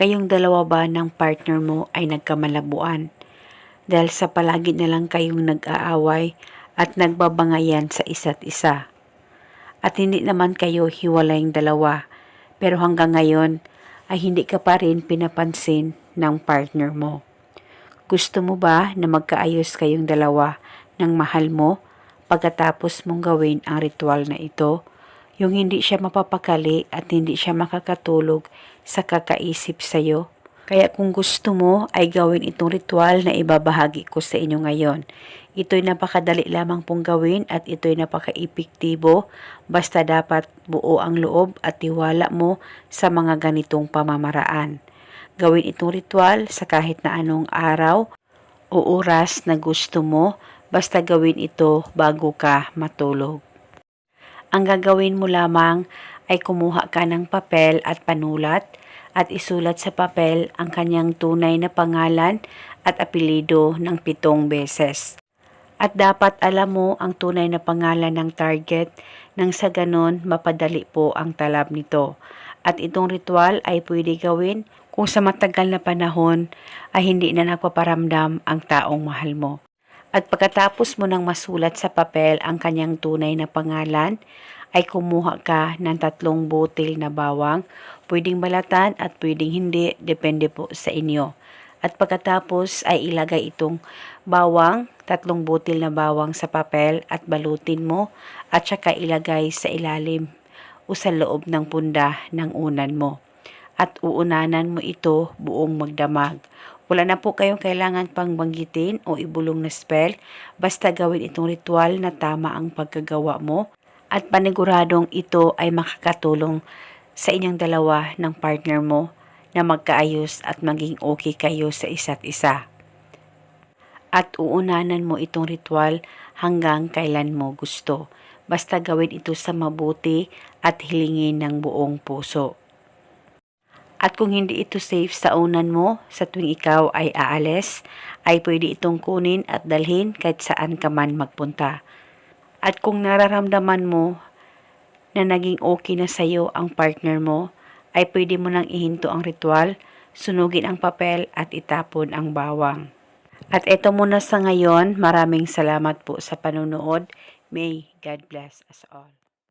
Kayong dalawa ba ng partner mo ay nagkamalabuan? Dahil sa palagi na lang kayong nag-aaway at nagbabangayan sa isa't isa. At hindi naman kayo hiwalayng dalawa, pero hanggang ngayon ay hindi ka pa rin pinapansin ng partner mo. Gusto mo ba na magkaayos kayong dalawa ng mahal mo pagkatapos mong gawin ang ritual na ito? Yung hindi siya mapapakali at hindi siya makakatulog sa kakaisip sa'yo? Kaya kung gusto mo ay gawin itong ritual na ibabahagi ko sa inyo ngayon. Ito'y napakadali lamang pong gawin at ito'y napaka-epektibo basta dapat buo ang loob at tiwala mo sa mga ganitong pamamaraan. Gawin itong ritual sa kahit na anong araw o oras na gusto mo basta gawin ito bago ka matulog. Ang gagawin mo lamang ay kumuha ka ng papel at panulat at isulat sa papel ang kanyang tunay na pangalan at apelido ng pitong beses. At dapat alam mo ang tunay na pangalan ng target nang sa ganon mapadali po ang talab nito. At itong ritual ay pwede gawin kung sa matagal na panahon ay hindi na nagpaparamdam ang taong mahal mo. At pagkatapos mo nang masulat sa papel ang kanyang tunay na pangalan, ay kumuha ka ng tatlong butil na bawang, pwedeng balatan at pwedeng hindi, depende po sa inyo. At pagkatapos ay ilagay itong bawang, tatlong butil na bawang sa papel at balutin mo at saka ilagay sa ilalim o sa loob ng punda ng unan mo. At uunanan mo ito buong magdamag. Wala na po kayong kailangan pang banggitin o ibulong na spell, basta gawin itong ritual na tama ang pagkagawa mo at paniguradong ito ay makakatulong sa inyong dalawa ng partner mo na magkaayos at maging okay kayo sa isa't isa. At uunanan mo itong ritual hanggang kailan mo gusto. Basta gawin ito sa mabuti at hilingin ng buong puso. At kung hindi ito safe sa unan mo sa tuwing ikaw ay aalis, ay pwede itong kunin at dalhin kahit saan ka man magpunta. At kung nararamdaman mo na naging okay na sa'yo ang partner mo, ay pwede mo nang ihinto ang ritual, sunugin ang papel at itapon ang bawang. At ito muna sa ngayon, maraming salamat po sa panonood. May God bless us all.